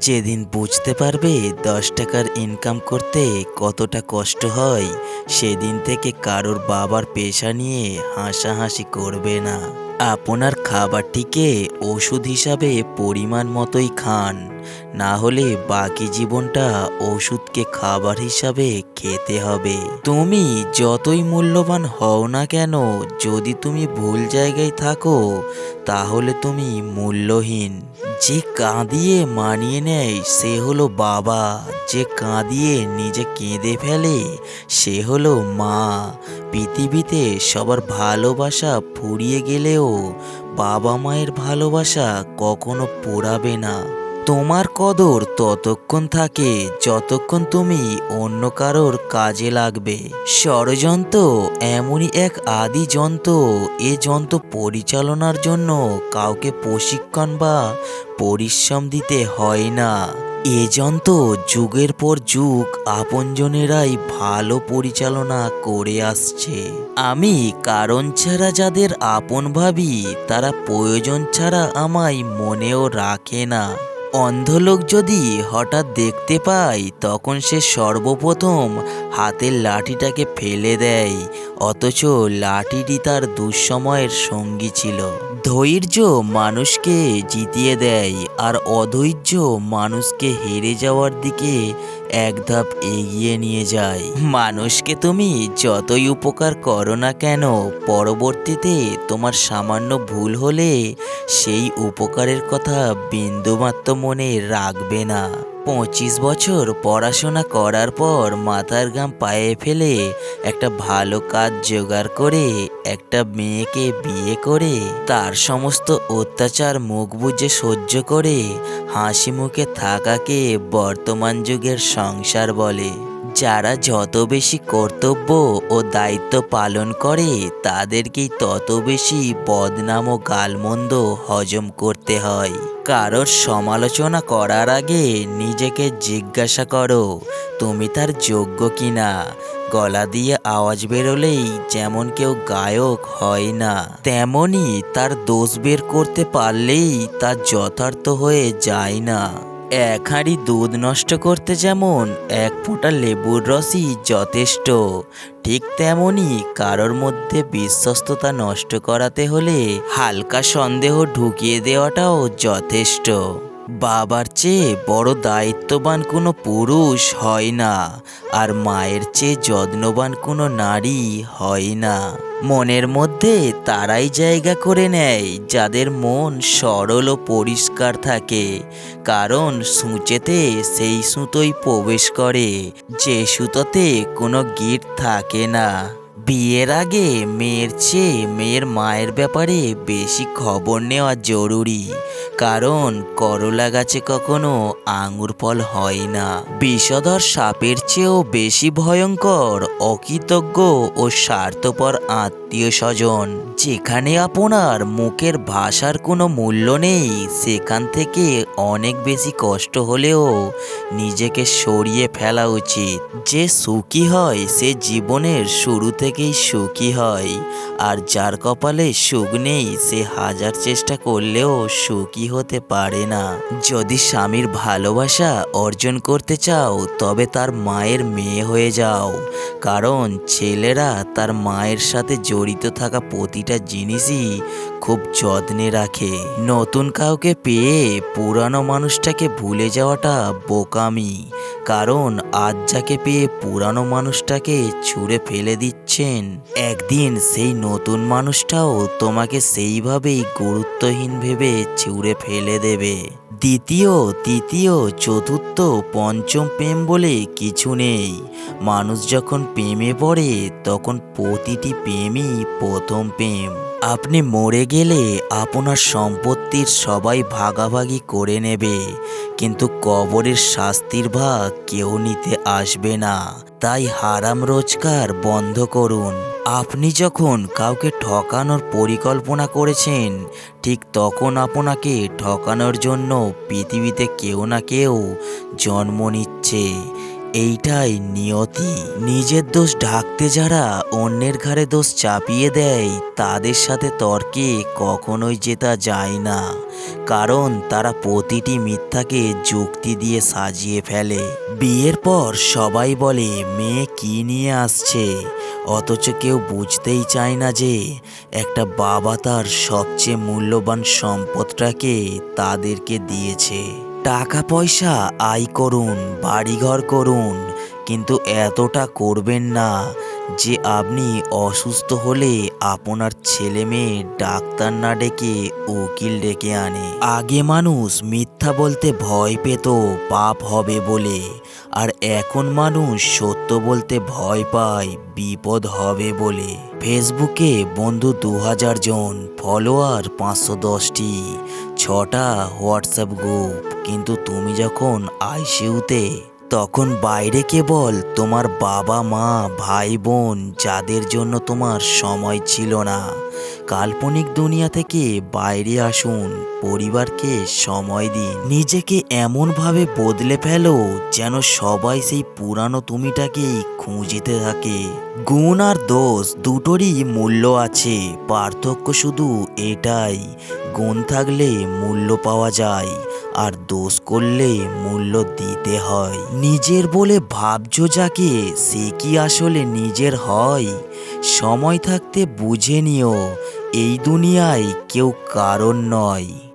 যেদিন বুঝতে পারবে দশ টাকার ইনকাম করতে কতটা কষ্ট হয়, সেদিন থেকে কারোর বাবার পেশা নিয়ে হাসাহাসি করবে না। আপনার খাবারটিকে ওষুধ হিসাবে পরিমাণ মতোই খান। না হলে বাকি জীবনটা ওষুধকে খাবার হিসাবে খেতে হবে। তুমি যতই মূল্যবান হও না কেন, যদি তুমি ভুল জায়গায় থাকো, তাহলে তুমি মূল্যহীন। যে কাঁদিয়ে মানিয়ে নেয়, সে হলো বাবা। যে কাঁদিয়ে নিজে কেঁদে ফেলে, সে হলো মা। পৃথিবীতে সবার ভালোবাসা ফুরিয়ে গেলেও বাবা মায়ের ভালোবাসা কখনো পোড়াবে না। তোমার কদর ততক্ষণ থাকে যতক্ষণ তুমি অন্য কারোর কাজে লাগবে। ষড়যন্ত্র এমনই এক আদি যন্ত্র, এ যন্ত্র পরিচালনার জন্য কাউকে প্রশিক্ষণ বা পরিশ্রম দিতে হয় না। এ যুগের পর যুগ আপনজনেরাই ভালো পরিচালনা করে আসছে। আমি কারণ ছাড়া যাদের আপন ভাবি, তারা প্রয়োজন ছাড়া আমায় মনেও রাখে না। অন্ধলোক যদি হঠাৎ দেখতে পায়, তখন সে সর্বপ্রথম হাতের লাঠিটাকে ফেলে দেয়, অথচ লাঠিটি তার দুঃসময়ের সঙ্গী ছিল। ধৈর্য মানুষকে জিতিয়ে দেয়, আর অধৈর্য মানুষকে হেরে যাওয়ার দিকে এক ধাপ এগিয়ে নিয়ে যায়। মানুষকে তুমি যতই উপকার করো না কেন, পরবর্তীতে তোমার সামান্য ভুল হলে সেই উপকারের কথা বিন্দুমাত্র মনে রাখবে না। পঁচিশ বছর পড়াশোনা করার পর মাথার গাম পায়ে ফেলে একটা ভালো কাজ জোগাড় করে একটা মেয়েকে বিয়ে করে। তার সমস্ত অত্যাচার মুখ বুঝে সহ্য করে হাসি মুখে থাকাকে বর্তমান যুগের সংসার বলে। যারা যত বেশি কর্তব্য ও দায়িত্ব পালন করে, তাদেরকেই তত বেশি বদনাম ও গালমন্দ হজম করতে হয়। কারোর সমালোচনা করার আগে নিজেকে জিজ্ঞাসা করো, তুমি তার যোগ্য কিনা? গলা দিয়ে আওয়াজ বেরোলেই যেমন কেউ গায়ক হয় না তেমনি তার দোষ বের করতে পারলেই তা যথার্থ হয়ে যায় না। এক হাঁড়ি দুধ নষ্ট করতে যেমন এক ফোঁটা লেবুর রসই যথেষ্ট, ঠিক তেমনই কারোর মধ্যে বিশ্বস্ততা নষ্ট করাতে হলে হালকা সন্দেহ ঢুকিয়ে দেওয়াটাও যথেষ্ট। বাবার চেয়ে বড় দায়িত্ববান কোনো পুরুষ হয় না, আর মায়ের চেয়ে যত্নবান কোনো নারী হয় না। মনের মধ্যে তারাই জায়গা করে নেয়, যাদের মন সরল ও পরিষ্কার থাকে। কারণ সূচেতে সেই সুতোই প্রবেশ করে, যে সুতোতে কোনো গিট থাকে না। বিয়ের আগে মেয়ের চেয়ে মেয়ের মায়ের ব্যাপারে বেশি খবর নেওয়া জরুরি। কারণ করলা গাছে কখনো আঙুর ফল হয় না। বিষধর সাপের চেয়েও বেশি ভয়ঙ্কর, অকৃতজ্ঞ ও স্বার্থপর আত্মীয় স্বজন, যেখানে আপনার মুখের ভাষার কোনো মূল্য নেই, সেখান থেকে অনেক বেশি কষ্ট হলেও নিজেকে সরিয়ে ফেলা উচিত। যে সুখী হয়, সে জীবনের শুরু থেকেই সুখী হয়। আর যার কপালে সুখ নেই, সে হাজার চেষ্টা করলেও সুখী হতে পারে না। যদি স্বামীর ভালোবাসা অর্জন করতে চাও, তবে তার মায়ের মেয়ে হয়ে যাও। কারণ ছেলেরা তার মায়ের সাথে জড়িত থাকা প্রতিটা জিনিসই খুব যত্নে রাখে। নতুন কাউকে পেয়ে পুরানো মানুষটাকে ভুলে যাওয়াটা বোকামি, কারণ আজ যাকে পেয়ে পুরানো মানুষটাকে ছুঁড়ে ফেলে দিচ্ছেন, একদিন সেই নতুন মানুষটাও তোমাকে সেইভাবেই গুরুত্বহীন ভেবে ছুঁড়ে ফেলে দেবে। দ্বিতীয়, তৃতীয়, চতুর্থ, পঞ্চম প্রেম বলে কিছু নেই। মানুষ যখন প্রেমে পড়ে, তখন প্রতিটি প্রেমই প্রথম প্রেম। আপনি মরে গেলে আপনার সম্পত্তির সবাই ভাগাভাগি করে নেবে, কিন্তু কবরের শাস্তির ভাগ কেউ নিতে আসবে না। তাই হারাম রোজগার বন্ধ করুন। আপনি যখন কাউকে ঠকানোর পরিকল্পনা করেছেন, ঠিক তখন আপনাকে ঠকানোর জন্য পৃথিবীতে কেউ না কেউ জন্ম নিচ্ছে। এইটাই নিয়তি। নিজের দোষ ঢাকতে যারা অন্যের ঘাড়ে দোষ চাপিয়ে দেয়, তাদের সাথে তর্কে কখনোই জেতা যায় না। কারণ তারা প্রতিটি মিথ্যাকে যুক্তি দিয়ে সাজিয়ে ফেলে। বিয়ের পর সবাই বলে, মেয়ে কি নিয়ে আসছে? অথচ কেউ বুঝতেই চায় না যে, একটা বাবা তার সবচেয়ে মূল্যবান সম্পদটাকে তাদেরকে দিয়েছে। টাকা পয়সা আয় করুন, বাড়িঘর করুন, কিন্তু এতটা করবেন না যে আপনি অসুস্থ হলে আপনার ছেলে মেয়ে ডাক্তার না ডেকে উকিল ডেকে আনে। আগে মানুষ মিথ্যা বলতে ভয় পেত, পাপ হবে বলে। আর এখন মানুষ সত্য বলতে ভয় পায়, বিপদ হবে বলে। ফেসবুকে বন্ধু দু হাজার জন, ফলোয়ার পাঁচশো দশটি। ছটা হোয়াটসঅ্যাপ গ্রুপ। কিন্তু তুমি যখন আইসিউতে তখন বাইরে কেবল তোমার বাবা মা ভাই বোন যাদের জন্য তোমার সময় ছিল না। কাল্পনিক দুনিয়া থেকে বাইরে আসুন, পরিবারকে সময় দিন। নিজেকে এমনভাবে বদলে ফেলো যেন সবাই সেই পুরানো তুমিটাকেই খুঁজিতে থাকে। গুণ আর দোষ দুটোরই মূল্য আছে, পার্থক্য শুধু এটাই, গুণ থাকলে মূল্য পাওয়া যায়। আর দোষ করলে মূল্য দিতে হয়। নিজের বলে ভাবছ যাকে, সে কি আসলে নিজের হয়? সময় থাকতে বুঝে নিও, এই দুনিয়ায় কেউ কারণ নয়।